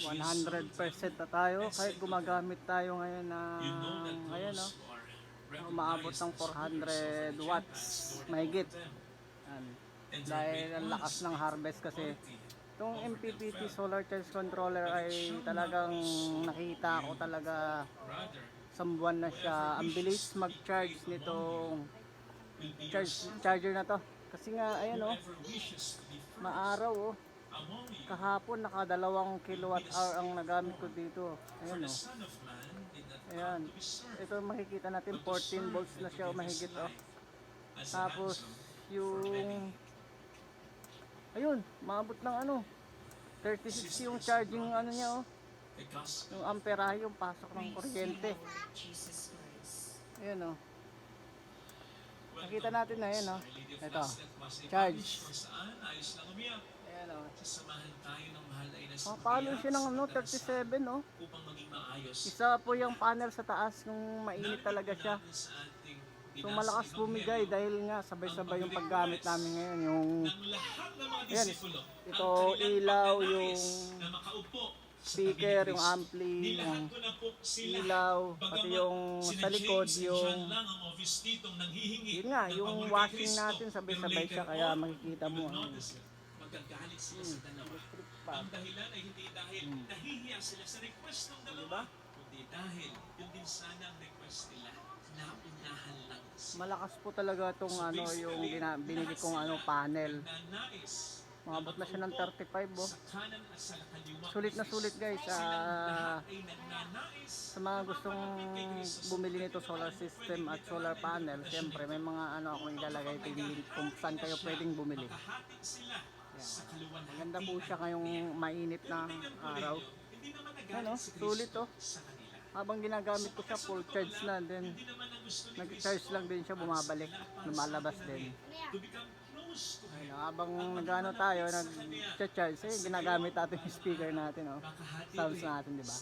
100% na tayo. Kahit gumagamit tayo ngayon ng ayan no? umaabot ng 400 watts mahigit. Yan. dahil ang lakas ng harvest kasi itong MPPT solar charge controller ay talagang nakita ko talaga. isang buwan na siya. ang bilis mag-charge nitong charge, charger na to. Kasi nga ayan oh. Maaraw oh kahapon nakadalawang kilowatt hour ang nagamit ko dito. Ayan oh. Ayan. Ito makikita natin 14 volts na siya mahigit oh. Tapos yung ayun maabot ng ano 36 yung charging ano niya oh. Yung amperahe yung pasok ng kuryente. Ayan oh. Nakita natin na yan oh. Ito charge ayan oh Sasamahan tayo ng mahal ay nasa Papalo siya ng ano, 37 no? upang maging maayos. Isa po yung panel sa taas kung mainit talaga siya. So malakas bumigay dahil nga sabay-sabay yung paggamit namin ngayon. Yung Ayan, ito ilaw, yung na speaker, yung ampli, yung na ilaw, pati yung sa likod, yung yun nga, ng yung washing natin sabay-sabay siya kaya makikita mo ano. Magagalit sila sa dalawa. Ang dahilan ay hindi dahil nahihiya sila sa request ng dalawa, Diba? kundi dahil yun din sana ang request nila. Naunahan lang sila. Malakas po talaga itong ano, yung gina, binili kong ano, panel. Nais Umabot na siya ng 35 oh. Sulit na sulit guys. Ah, sa mga gustong bumili nito solar system at solar panel, siyempre may mga ano akong ilalagay link kung saan kayo pwedeng bumili. Kaluwalhatian. Maganda po siya ngayong mainit na araw. Ano, sulit oh. Habang ginagamit ko siya full charge na then nag-charge lang din siya bumabalik, lumalabas din. Ayun, habang nagano tayo, nag-charge, eh, ginagamit natin yung speaker natin, oh. Sounds natin, di ba?